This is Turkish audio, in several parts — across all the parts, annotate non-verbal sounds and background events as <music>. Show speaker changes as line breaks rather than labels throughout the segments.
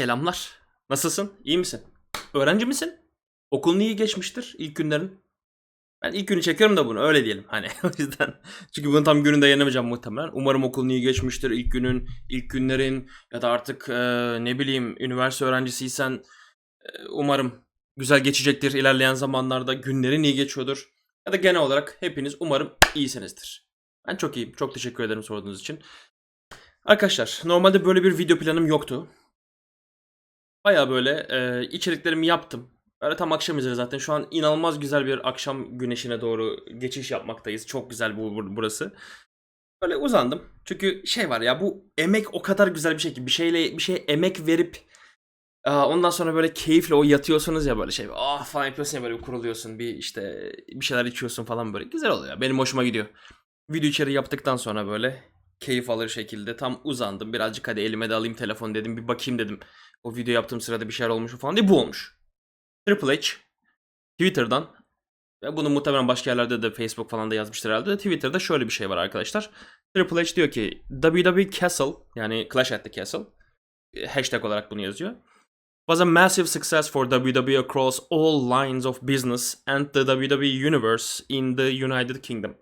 Selamlar. Nasılsın? İyi misin? Öğrenci misin? Okulun iyi geçmiştir ilk günlerin. Ben ilk günü çekiyorum da bunu öyle diyelim hani <laughs> o yüzden. Çünkü bunu tam gününde yayınlamayacağım muhtemelen. Umarım okulun iyi geçmiştir ilk günün, ilk günlerin ya da artık e, ne bileyim üniversite öğrencisiysen e, umarım güzel geçecektir ilerleyen zamanlarda. Günlerin iyi geçiyordur. Ya da genel olarak hepiniz umarım iyisinizdir. Ben çok iyiyim. Çok teşekkür ederim sorduğunuz için. Arkadaşlar normalde böyle bir video planım yoktu. Baya böyle e, içeriklerimi yaptım. Öyle tam akşam üzeri zaten. Şu an inanılmaz güzel bir akşam güneşine doğru geçiş yapmaktayız. Çok güzel bu bur- burası. Böyle uzandım. Çünkü şey var ya bu emek o kadar güzel bir şey ki bir şeyle bir şey emek verip aa, ondan sonra böyle keyifle o yatıyorsunuz ya böyle şey ah falan yapıyorsun ya böyle bir kuruluyorsun bir işte bir şeyler içiyorsun falan böyle güzel oluyor. Benim hoşuma gidiyor. Video içeriği yaptıktan sonra böyle keyif alır şekilde tam uzandım. Birazcık hadi elime de alayım telefon dedim bir bakayım dedim. O video yaptığım sırada bir şeyler olmuş mu falan diye bu olmuş. Triple H Twitter'dan ve bunu muhtemelen başka yerlerde de Facebook falan da yazmıştır herhalde. Twitter'da şöyle bir şey var arkadaşlar. Triple H diyor ki WWE Castle yani Clash at the Castle e, hashtag olarak bunu yazıyor. Was a massive success for WWE across all lines of business and the WWE universe in the United Kingdom.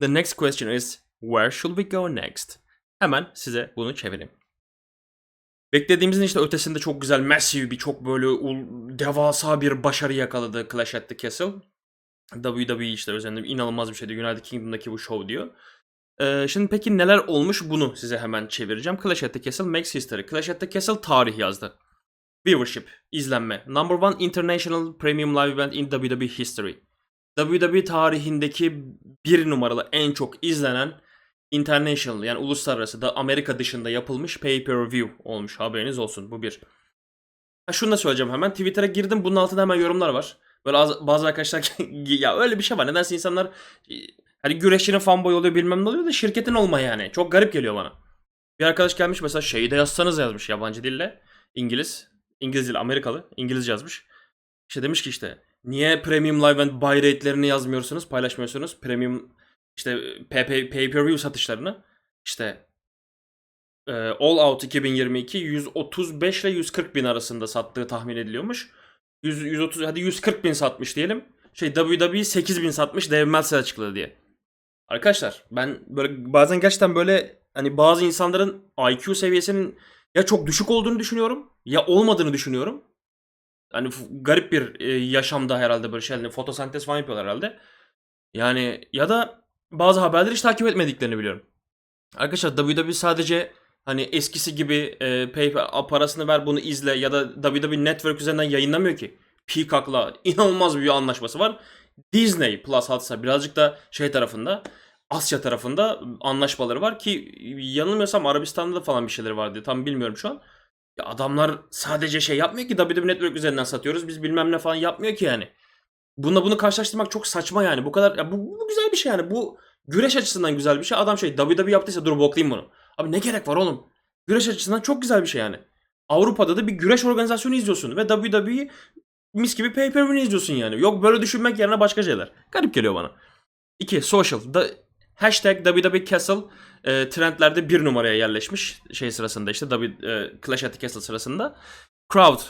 The next question is where should we go next? Hemen size bunu çevireyim. Beklediğimizin işte ötesinde çok güzel, massive bir, çok böyle devasa bir başarı yakaladı Clash at the Castle. WWE işte özellikle inanılmaz bir şeydi. United Kingdom'daki bu show diyor. Ee, şimdi peki neler olmuş bunu size hemen çevireceğim. Clash at the Castle makes history. Clash at the Castle tarih yazdı. Viewership, izlenme. Number one international premium live event in WWE history. WWE tarihindeki bir numaralı en çok izlenen international yani uluslararası da Amerika dışında yapılmış pay-per-view olmuş. Haberiniz olsun bu bir. Ha şunu da söyleyeceğim hemen. Twitter'a girdim. Bunun altında hemen yorumlar var. Böyle az- bazı arkadaşlar <laughs> ya öyle bir şey var. Nedense insanlar e, hani güreşçinin fanboy oluyor bilmem ne oluyor da şirketin olma yani. Çok garip geliyor bana. Bir arkadaş gelmiş mesela şeyi de yazsanız yazmış yabancı dille. İngiliz. İngiliz değil Amerikalı. İngiliz yazmış. İşte demiş ki işte niye premium live event buy rate'lerini yazmıyorsunuz, paylaşmıyorsunuz? Premium işte pay- pay- pay-per-view satışlarını. İşte e, All Out 2022 135 ile 140 bin arasında sattığı tahmin ediliyormuş. 100, 130 hadi 140 bin satmış diyelim. Şey WWE 8 bin satmış Dave Meltzer açıkladı diye. Arkadaşlar ben böyle bazen gerçekten böyle hani bazı insanların IQ seviyesinin ya çok düşük olduğunu düşünüyorum ya olmadığını düşünüyorum. Hani garip bir e, yaşamda herhalde böyle şeyler fotosentez falan yapıyorlar herhalde. Yani ya da bazı haberleri hiç takip etmediklerini biliyorum. Arkadaşlar WWE sadece hani eskisi gibi e, pay parasını ver bunu izle ya da WWE Network üzerinden yayınlamıyor ki. Peacock'la inanılmaz bir anlaşması var. Disney Plus hatta birazcık da şey tarafında Asya tarafında anlaşmaları var ki yanılmıyorsam Arabistan'da da falan bir şeyleri vardı. Tam bilmiyorum şu an. Ya adamlar sadece şey yapmıyor ki WWE Network üzerinden satıyoruz. Biz bilmem ne falan yapmıyor ki yani. Bununla bunu karşılaştırmak çok saçma yani. Bu kadar ya bu, bu güzel bir şey yani. Bu güreş açısından güzel bir şey. Adam şey WWE yaptıysa dur boklayayım bunu. Abi ne gerek var oğlum? Güreş açısından çok güzel bir şey yani. Avrupa'da da bir güreş organizasyonu izliyorsun ve WWE mis gibi pay per view'ini izliyorsun yani. Yok böyle düşünmek yerine başka şeyler. Garip geliyor bana. 2. Social. Da, hashtag WWE Castle e, trendlerde bir numaraya yerleşmiş şey sırasında işte W, e, Clash at the Castle sırasında. Crowd.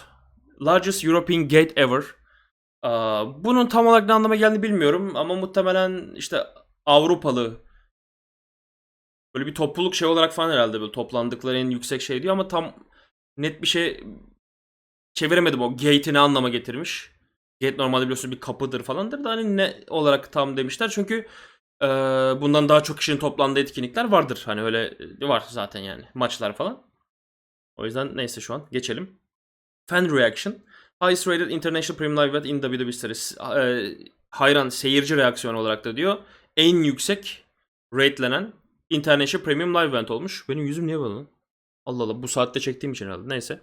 Largest European Gate ever. Bunun tam olarak ne anlama geldiğini bilmiyorum ama muhtemelen işte Avrupalı böyle bir topluluk şey olarak falan herhalde böyle toplandıkları en yüksek şey diyor ama tam net bir şey çeviremedim o gate'i ne anlama getirmiş. Gate normalde biliyorsunuz bir kapıdır falandır da hani ne olarak tam demişler çünkü e, bundan daha çok kişinin toplandığı etkinlikler vardır. Hani öyle e, var zaten yani maçlar falan. O yüzden neyse şu an geçelim. Fan reaction. Highest rated international premium live event in WWE series. E, hayran seyirci reaksiyonu olarak da diyor. En yüksek ratelenen international premium live event olmuş. Benim yüzüm niye böyle? Allah Allah bu saatte çektiğim için herhalde. Neyse.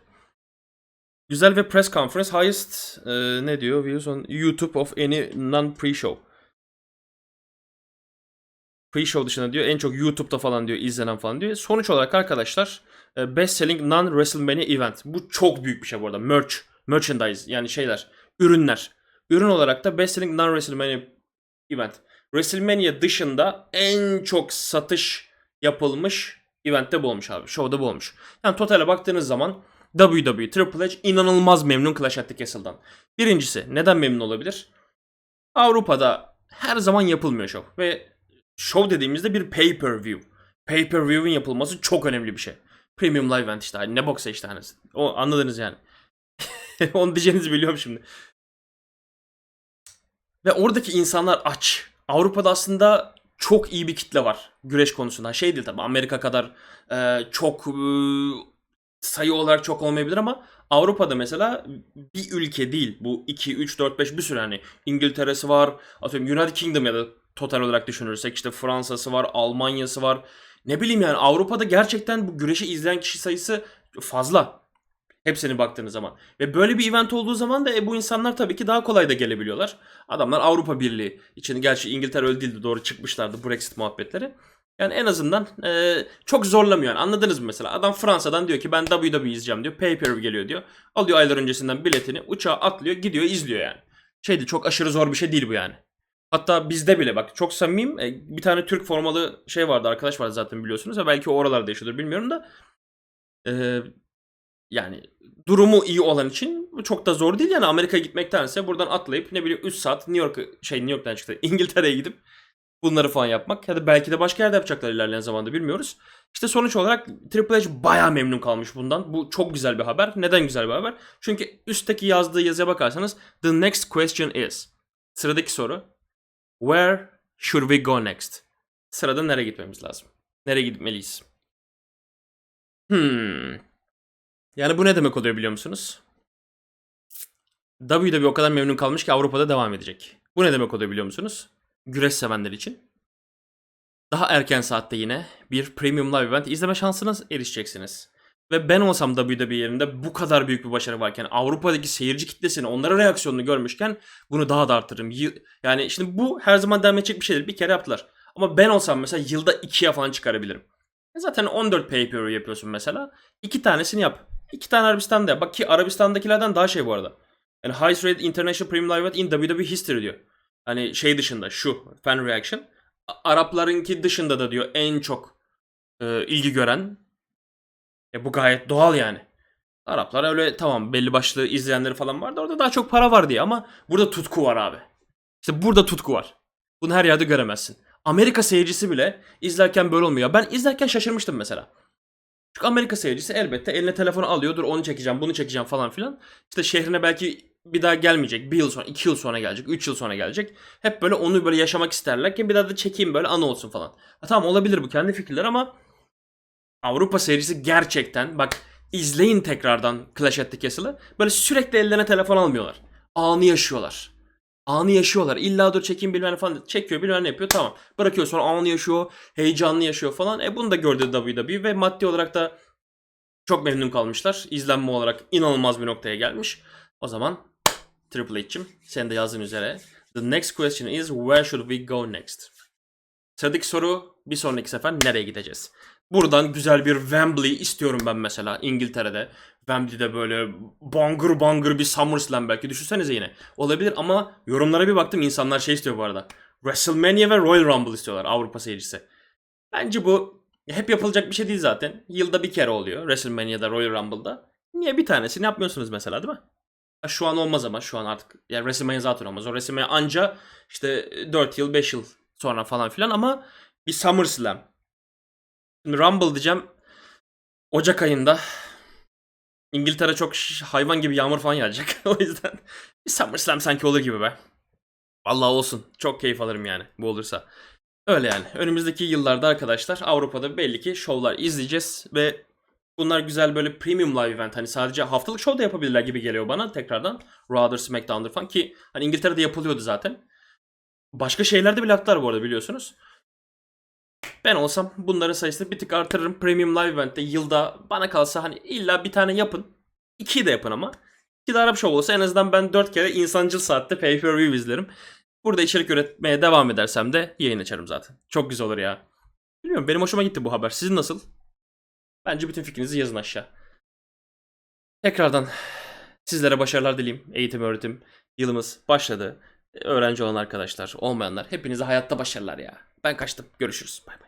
Güzel ve press conference highest e, ne diyor? Views on YouTube of any non pre-show. Pre-show dışında diyor en çok YouTube'da falan diyor izlenen falan diyor. Sonuç olarak arkadaşlar e, best selling non WrestleMania event. Bu çok büyük bir şey bu arada. Merch, merchandise yani şeyler, ürünler. Ürün olarak da best selling non WrestleMania event. WrestleMania dışında en çok satış yapılmış eventte bu olmuş abi. Show'da bu olmuş. Yani totale baktığınız zaman WWE Triple H inanılmaz memnun Clash at the Castle'dan. Birincisi neden memnun olabilir? Avrupa'da her zaman yapılmıyor şov. Ve şov dediğimizde bir pay-per-view. Pay-per-view'in yapılması çok önemli bir şey. Premium live event işte. Hani ne boksa işte hani. O anladınız yani. <laughs> Onu diyeceğinizi biliyorum şimdi. Ve oradaki insanlar aç. Avrupa'da aslında çok iyi bir kitle var güreş konusunda. Şey değil tabii Amerika kadar e, çok e, sayı olarak çok olmayabilir ama Avrupa'da mesela bir ülke değil. Bu 2, 3, 4, 5 bir sürü hani İngiltere'si var. Atıyorum United Kingdom ya da total olarak düşünürsek işte Fransa'sı var, Almanya'sı var. Ne bileyim yani Avrupa'da gerçekten bu güreşi izleyen kişi sayısı fazla. Hepsini baktığınız zaman. Ve böyle bir event olduğu zaman da e, bu insanlar tabii ki daha kolay da gelebiliyorlar. Adamlar Avrupa Birliği için gerçi İngiltere öyle değildi doğru çıkmışlardı Brexit muhabbetleri. Yani en azından e, çok zorlamıyor. Yani anladınız mı mesela? Adam Fransa'dan diyor ki ben WWE izleyeceğim diyor. Pay per geliyor diyor. Alıyor aylar öncesinden biletini. Uçağa atlıyor gidiyor izliyor yani. Şeydi çok aşırı zor bir şey değil bu yani. Hatta bizde bile bak çok samimiyim. E, bir tane Türk formalı şey vardı arkadaş vardı zaten biliyorsunuz. Ve belki o oralarda yaşıyordur bilmiyorum da. E, yani durumu iyi olan için çok da zor değil yani Amerika'ya gitmektense buradan atlayıp ne bileyim 3 saat New York şey New York'tan çıktı <laughs> İngiltere'ye gidip bunları falan yapmak ya da belki de başka yerde yapacaklar ilerleyen zamanda bilmiyoruz. İşte sonuç olarak Triple H bayağı memnun kalmış bundan. Bu çok güzel bir haber. Neden güzel bir haber? Çünkü üstteki yazdığı yazıya bakarsanız the next question is sıradaki soru where should we go next? Sırada nereye gitmemiz lazım? Nereye gitmeliyiz? Hmm. Yani bu ne demek oluyor biliyor musunuz? WWE o kadar memnun kalmış ki Avrupa'da devam edecek. Bu ne demek oluyor biliyor musunuz? Güreş sevenler için. Daha erken saatte yine bir Premium Live Event izleme şansına erişeceksiniz. Ve ben olsam WWE yerinde bu kadar büyük bir başarı varken Avrupa'daki seyirci kitlesini onların reaksiyonunu görmüşken bunu daha da arttırırım. Yı- Yani şimdi bu her zaman devam edecek bir şeydir. Bir kere yaptılar. Ama ben olsam mesela yılda ikiye falan çıkarabilirim. E Zaten 14 pay per yapıyorsun mesela. İki tanesini yap. İki tane Arabistan'da yap. Bak ki Arabistan'dakilerden daha şey bu arada. Yani highest rated international premium event in WWE history diyor. Hani şey dışında şu fan reaction. Araplarınki dışında da diyor en çok e, ilgi gören. E bu gayet doğal yani. Araplar öyle tamam belli başlı izleyenleri falan vardı. Orada daha çok para var diye ama burada tutku var abi. İşte burada tutku var. Bunu her yerde göremezsin. Amerika seyircisi bile izlerken böyle olmuyor. Ben izlerken şaşırmıştım mesela. Çünkü Amerika seyircisi elbette eline telefonu alıyor. Dur onu çekeceğim, bunu çekeceğim falan filan. İşte şehrine belki bir daha gelmeyecek. Bir yıl sonra, iki yıl sonra gelecek, üç yıl sonra gelecek. Hep böyle onu böyle yaşamak isterler ki bir daha da çekeyim böyle anı olsun falan. Ha, tamam olabilir bu kendi fikirler ama Avrupa seyircisi gerçekten bak izleyin tekrardan Clash at the Castle'ı. Böyle sürekli ellerine telefon almıyorlar. Anı yaşıyorlar. Anı yaşıyorlar. İlla dur çekeyim bilmem ne falan çekiyor bilmem ne yapıyor tamam. Bırakıyor sonra anı yaşıyor, heyecanlı yaşıyor falan. E bunu da gördü WWE ve maddi olarak da çok memnun kalmışlar. İzlenme olarak inanılmaz bir noktaya gelmiş. O zaman Triple H'cim sen de yazdığın üzere The next question is where should we go next? Sıradaki soru bir sonraki sefer nereye gideceğiz? Buradan güzel bir Wembley istiyorum ben mesela İngiltere'de. Wembley'de böyle bangır bangır bir SummerSlam belki düşünsenize yine. Olabilir ama yorumlara bir baktım insanlar şey istiyor bu arada. WrestleMania ve Royal Rumble istiyorlar Avrupa seyircisi. Bence bu hep yapılacak bir şey değil zaten. Yılda bir kere oluyor WrestleMania'da Royal Rumble'da. Niye bir tanesini yapmıyorsunuz mesela değil mi? Şu an olmaz ama şu an artık. Yani WrestleMania zaten olmaz. O WrestleMania anca işte 4 yıl 5 yıl sonra falan filan ama bir SummerSlam. Şimdi Rumble diyeceğim. Ocak ayında İngiltere çok hayvan gibi yağmur falan yağacak. <laughs> o yüzden bir SummerSlam sanki olur gibi be. Vallahi olsun. Çok keyif alırım yani bu olursa. Öyle yani. Önümüzdeki yıllarda arkadaşlar Avrupa'da belli ki şovlar izleyeceğiz ve bunlar güzel böyle premium live event hani sadece haftalık show da yapabilirler gibi geliyor bana tekrardan. Raw'dır, SmackDown'dır falan ki hani İngiltere'de yapılıyordu zaten. Başka şeylerde bile yaptılar bu arada biliyorsunuz. Ben olsam bunların sayısını bir tık artırırım. Premium Live Event'te yılda bana kalsa hani illa bir tane yapın. İkiyi de yapın ama. İki de Arap Show olsa en azından ben dört kere insancıl saatte pay per view izlerim. Burada içerik üretmeye devam edersem de yayın açarım zaten. Çok güzel olur ya. Bilmiyorum benim hoşuma gitti bu haber. Sizin nasıl? Bence bütün fikrinizi yazın aşağı. Tekrardan sizlere başarılar dileyim. Eğitim öğretim yılımız başladı. Öğrenci olan arkadaşlar, olmayanlar hepinize hayatta başarılar ya. Ben kaçtım. Görüşürüz. Bay bay.